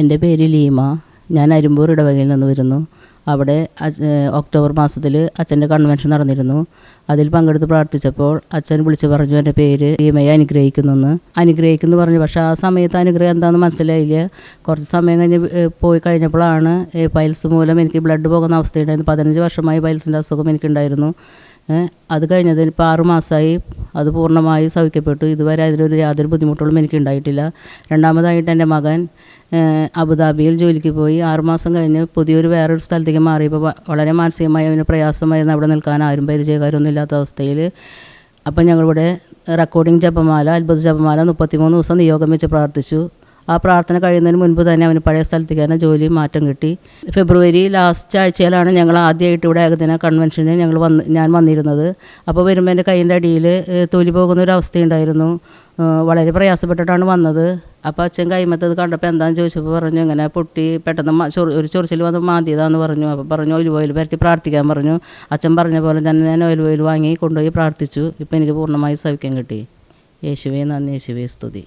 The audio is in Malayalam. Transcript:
എന്റെ പേര് ലീമ. ഞാൻ അരുമ്പൂർ ഇടവകയിൽ നിന്ന് വരുന്നു. അവിടെ ഒക്ടോബർ മാസത്തിൽ അച്ഛന്റെ കൺവെൻഷൻ നടന്നിരുന്നു. അതിൽ പങ്കെടുത്ത് പ്രാർത്ഥിച്ചപ്പോൾ അച്ഛൻ വിളിച്ചു പറഞ്ഞു എന്റെ പേര് ലീമയെ അനുഗ്രഹിക്കുന്നെന്ന്. അനുഗ്രഹിക്കുന്നു പറഞ്ഞു. പക്ഷേ ആ സമയത്ത് അനുഗ്രഹം എന്താണെന്ന് മനസ്സിലായില്ല. കുറച്ച് സമയം കഴിഞ്ഞ് പോയി കഴിഞ്ഞപ്പോഴാണ് പൈൽസ് മൂലം എനിക്ക് ബ്ലഡ് പോകുന്ന അവസ്ഥയുണ്ടായിരുന്നു പതിനഞ്ച് വർഷമായി പൈൽസിന്റെ അസുഖം എനിക്കുണ്ടായിരുന്നു. അത് കഴിഞ്ഞതിൽ ഇപ്പോൾ ആറ് മാസമായി അത് പൂർണമായി സൗഖ്യപ്പെട്ടു ഇതുവരെ അതിലൊരു യാതൊരു ബുദ്ധിമുട്ടുകളും എനിക്ക് ഉണ്ടായിട്ടില്ല രണ്ടാമതായിട്ട് എന്റെ മകൻ അബുദാബിയിൽ ജോലിക്ക് പോയി. ആറുമാസം കഴിഞ്ഞ് പുതിയൊരു വേറൊരു സ്ഥലത്തേക്ക് മാറിയപ്പോൾ വളരെ മാനസികമായി അവന് പ്രയാസമായിരുന്നു അവിടെ നിൽക്കാൻ. ആരും പരിചയക്കാരൊന്നും ഇല്ലാത്ത അവസ്ഥയിൽ അപ്പം ഞങ്ങളിവിടെ റെക്കോർഡിംഗ് ജപമാല അത്ഭുത ജപമാല മുപ്പത്തിമൂന്ന് ദിവസം നിയോഗം വെച്ച് പ്രാർത്ഥിച്ചു. ആ പ്രാർത്ഥന കഴിയുന്നതിന് മുൻപ് തന്നെ അവന് പഴയ സ്ഥലത്തേക്ക് തന്നെ ജോലി മാറ്റം കിട്ടി. ഫെബ്രുവരി ലാസ്റ്റ് ആഴ്ചയിലാണ് ഞങ്ങൾ ആദ്യമായിട്ട് ഇവിടെ ഏകദിന കൺവെൻഷന് ഞങ്ങൾ വന്ന് ഞാൻ വന്നിരുന്നത്. അപ്പോൾ വരുമ്പോൾ എന്റെ കൈയിന്റെ അടിയിൽ തൊലി പോകുന്ന ഒരു അവസ്ഥയുണ്ടായിരുന്നു വളരെ പ്രയാസപ്പെട്ടിട്ടാണ് വന്നത്. അപ്പോൾ അച്ഛൻ കൈമത്തത് കണ്ടപ്പോൾ എന്താണെന്ന് ചോദിച്ചപ്പോൾ പറഞ്ഞു ഇങ്ങനെ പൊട്ടി പെട്ടെന്ന് ഒരു ചൊറിച്ചിൽ വന്ന് മാന്തിയതാന്ന് പറഞ്ഞു. അപ്പോൾ പറഞ്ഞു ഓയിൽ ഓയിൽ പരട്ടി പ്രാർത്ഥിക്കാൻ പറഞ്ഞു. അച്ഛൻ പറഞ്ഞ പോലെ തന്നെ ഞാൻ ഓയിൽ ഓയിൽ വാങ്ങി കൊണ്ടുപോയി പ്രാർത്ഥിച്ചു. ഇപ്പോൾ എനിക്ക് പൂർണമായി സൗഖ്യം കിട്ടി. യേശുവേ നന്ദി. യേശുവേ സ്തുതി.